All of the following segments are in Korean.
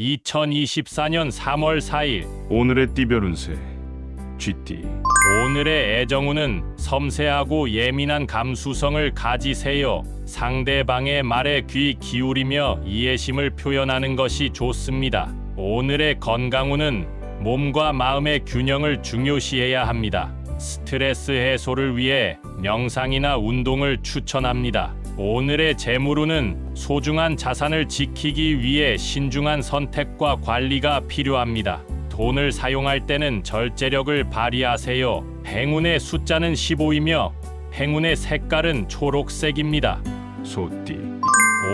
2024년 3월 4일 오늘의 띠별 운세 GT 오늘의 애정운은 섬세하고 예민한 감수성을 가지세요. 상대방의 말에 귀 기울이며 이해심을 표현하는 것이 좋습니다. 오늘의 건강운은 몸과 마음의 균형을 중요시해야 합니다. 스트레스 해소를 위해 명상이나 운동을 추천합니다. 오늘의 재물운은 소중한 자산을 지키기 위해 신중한 선택과 관리가 필요합니다. 돈을 사용할 때는 절제력을 발휘하세요. 행운의 숫자는 15이며 행운의 색깔은 초록색입니다. 소띠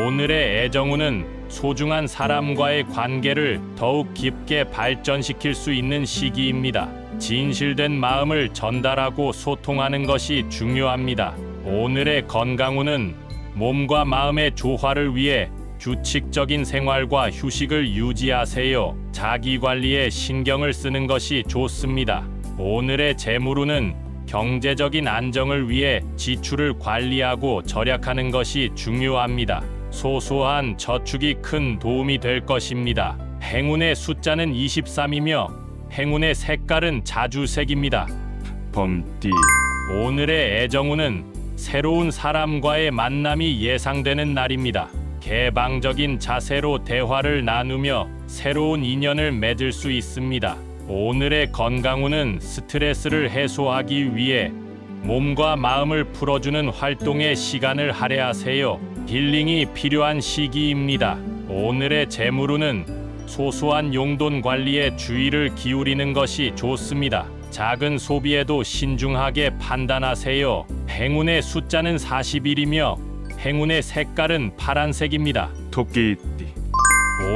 오늘의 애정운은 소중한 사람과의 관계를 더욱 깊게 발전시킬 수 있는 시기입니다. 진실된 마음을 전달하고 소통하는 것이 중요합니다. 오늘의 건강운은 몸과 마음의 조화를 위해 규칙적인 생활과 휴식을 유지하세요. 자기 관리에 신경을 쓰는 것이 좋습니다. 오늘의 재물운은 경제적인 안정을 위해 지출을 관리하고 절약하는 것이 중요합니다. 소소한 저축이 큰 도움이 될 것입니다. 행운의 숫자는 23이며 행운의 색깔은 자주색입니다. 범띠 오늘의 애정운은 새로운 사람과의 만남이 예상되는 날입니다. 개방적인 자세로 대화를 나누며 새로운 인연을 맺을 수 있습니다. 오늘의 건강운은 스트레스를 해소하기 위해 몸과 마음을 풀어주는 활동에 시간을 할애하세요. 힐링이 필요한 시기입니다. 오늘의 재물운은 소소한 용돈 관리에 주의를 기울이는 것이 좋습니다. 작은 소비에도 신중하게 판단하세요. 행운의 숫자는 41이며 행운의 색깔은 파란색입니다. 토끼띠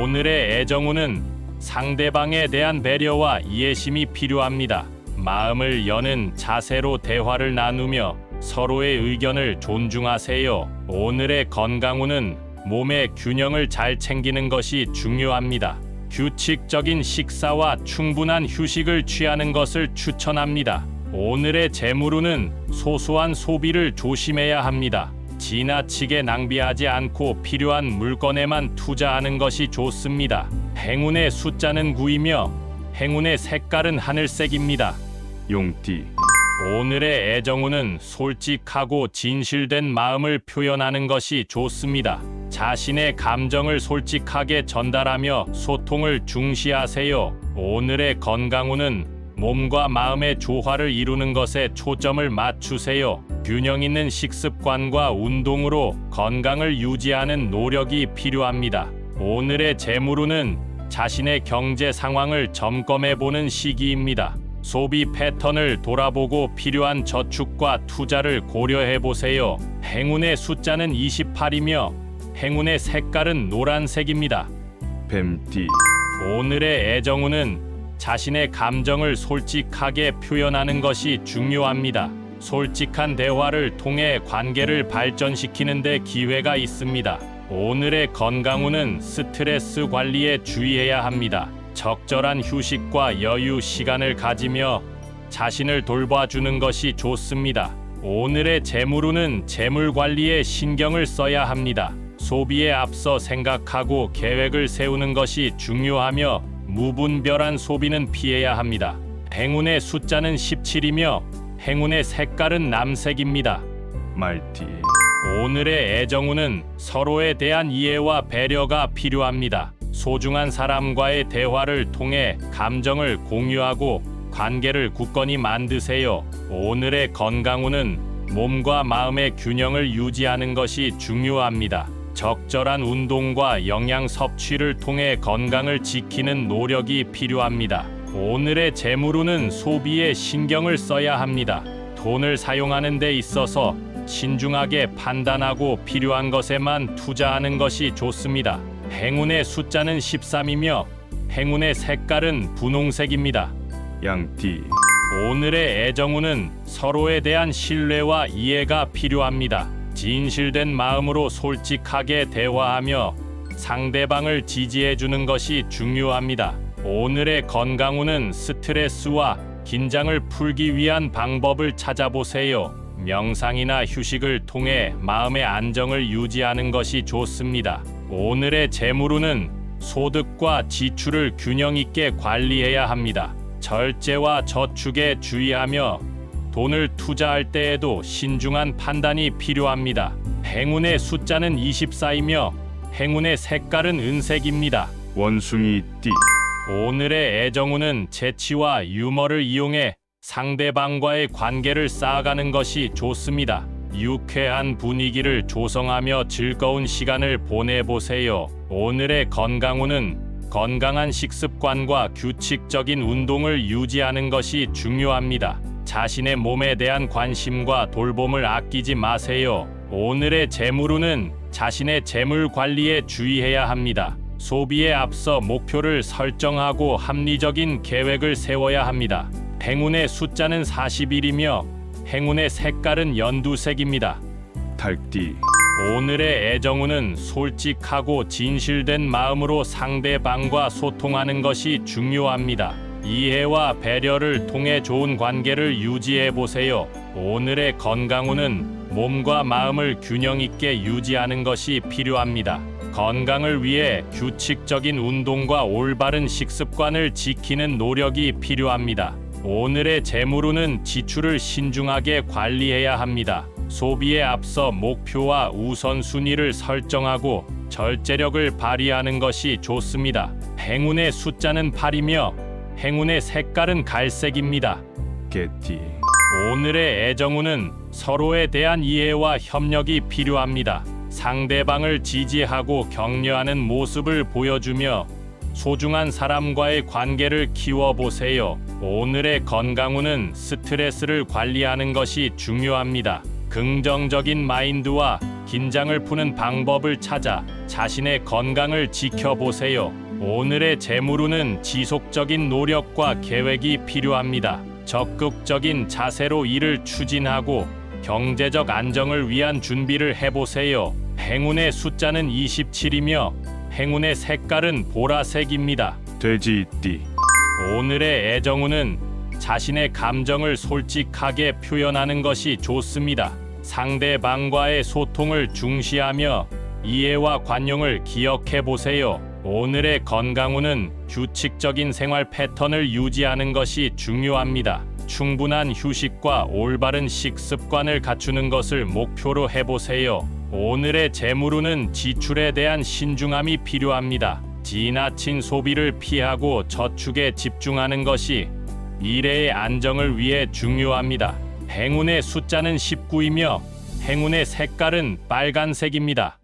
오늘의 애정운은 상대방에 대한 배려와 이해심이 필요합니다. 마음을 여는 자세로 대화를 나누며 서로의 의견을 존중하세요. 오늘의 건강운은 몸의 균형을 잘 챙기는 것이 중요합니다. 규칙적인 식사와 충분한 휴식을 취하는 것을 추천합니다. 오늘의 재물운은 소소한 소비를 조심해야 합니다. 지나치게 낭비하지 않고 필요한 물건에만 투자하는 것이 좋습니다. 행운의 숫자는 9이며 행운의 색깔은 하늘색입니다. 용띠 오늘의 애정운은 솔직하고 진실된 마음을 표현하는 것이 좋습니다. 자신의 감정을 솔직하게 전달하며 소통을 중시하세요. 오늘의 건강운은 몸과 마음의 조화를 이루는 것에 초점을 맞추세요. 균형 있는 식습관과 운동으로 건강을 유지하는 노력이 필요합니다. 오늘의 재물운은 자신의 경제 상황을 점검해 보는 시기입니다. 소비 패턴을 돌아보고 필요한 저축과 투자를 고려해 보세요. 행운의 숫자는 28이며 행운의 색깔은 노란색입니다. 뱀띠 오늘의 애정운은 자신의 감정을 솔직하게 표현하는 것이 중요합니다. 솔직한 대화를 통해 관계를 발전시키는 데 기회가 있습니다. 오늘의 건강운은 스트레스 관리에 주의해야 합니다. 적절한 휴식과 여유 시간을 가지며 자신을 돌봐주는 것이 좋습니다. 오늘의 재물운은 재물 관리에 신경을 써야 합니다. 소비에 앞서 생각하고 계획을 세우는 것이 중요하며 무분별한 소비는 피해야 합니다. 행운의 숫자는 17이며 행운의 색깔은 남색입니다. 말띠 오늘의 애정운은 서로에 대한 이해와 배려가 필요합니다. 소중한 사람과의 대화를 통해 감정을 공유하고 관계를 굳건히 만드세요. 오늘의 건강운은 몸과 마음의 균형을 유지하는 것이 중요합니다. 적절한 운동과 영양 섭취를 통해 건강을 지키는 노력이 필요합니다. 오늘의 재물운은 소비에 신경을 써야 합니다. 돈을 사용하는 데 있어서 신중하게 판단하고 필요한 것에만 투자하는 것이 좋습니다. 행운의 숫자는 13이며 행운의 색깔은 분홍색입니다. 양띠 오늘의 애정운은 서로에 대한 신뢰와 이해가 필요합니다. 진실된 마음으로 솔직하게 대화하며 상대방을 지지해 주는 것이 중요합니다. 오늘의 건강운은 스트레스와 긴장을 풀기 위한 방법을 찾아보세요. 명상이나 휴식을 통해 마음의 안정을 유지하는 것이 좋습니다. 오늘의 재물운은 소득과 지출을 균형 있게 관리해야 합니다. 절제와 저축에 주의하며 돈을 투자할 때에도 신중한 판단이 필요합니다. 행운의 숫자는 24이며 행운의 색깔은 은색입니다. 원숭이 띠 오늘의 애정운은 재치와 유머를 이용해 상대방과의 관계를 쌓아가는 것이 좋습니다. 유쾌한 분위기를 조성하며 즐거운 시간을 보내보세요. 오늘의 건강운은 건강한 식습관과 규칙적인 운동을 유지하는 것이 중요합니다. 자신의 몸에 대한 관심과 돌봄을 아끼지 마세요. 오늘의 재물운은 자신의 재물 관리에 주의해야 합니다. 소비에 앞서 목표를 설정하고 합리적인 계획을 세워야 합니다. 행운의 숫자는 41이며 행운의 색깔은 연두색입니다. 달띠 오늘의 애정운은 솔직하고 진실된 마음으로 상대방과 소통하는 것이 중요합니다. 이해와 배려를 통해 좋은 관계를 유지해 보세요. 오늘의 건강운은 몸과 마음을 균형 있게 유지하는 것이 필요합니다. 건강을 위해 규칙적인 운동과 올바른 식습관을 지키는 노력이 필요합니다. 오늘의 재물운은 지출을 신중하게 관리해야 합니다. 소비에 앞서 목표와 우선순위를 설정하고 절제력을 발휘하는 것이 좋습니다. 행운의 숫자는 8이며 행운의 색깔은 갈색입니다. 개띠 오늘의 애정운은 서로에 대한 이해와 협력이 필요합니다. 상대방을 지지하고 격려하는 모습을 보여주며 소중한 사람과의 관계를 키워보세요. 오늘의 건강운은 스트레스를 관리하는 것이 중요합니다. 긍정적인 마인드와 긴장을 푸는 방법을 찾아 자신의 건강을 지켜보세요. 오늘의 재물운은 지속적인 노력과 계획이 필요합니다. 적극적인 자세로 일을 추진하고 경제적 안정을 위한 준비를 해보세요. 행운의 숫자는 27이며 행운의 색깔은 보라색입니다. 돼지띠 오늘의 애정운은 자신의 감정을 솔직하게 표현하는 것이 좋습니다. 상대방과의 소통을 중시하며 이해와 관용을 기억해 보세요. 오늘의 건강운은 규칙적인 생활 패턴을 유지하는 것이 중요합니다. 충분한 휴식과 올바른 식습관을 갖추는 것을 목표로 해보세요. 오늘의 재물운은 지출에 대한 신중함이 필요합니다. 지나친 소비를 피하고 저축에 집중하는 것이 미래의 안정을 위해 중요합니다. 행운의 숫자는 19이며 행운의 색깔은 빨간색입니다.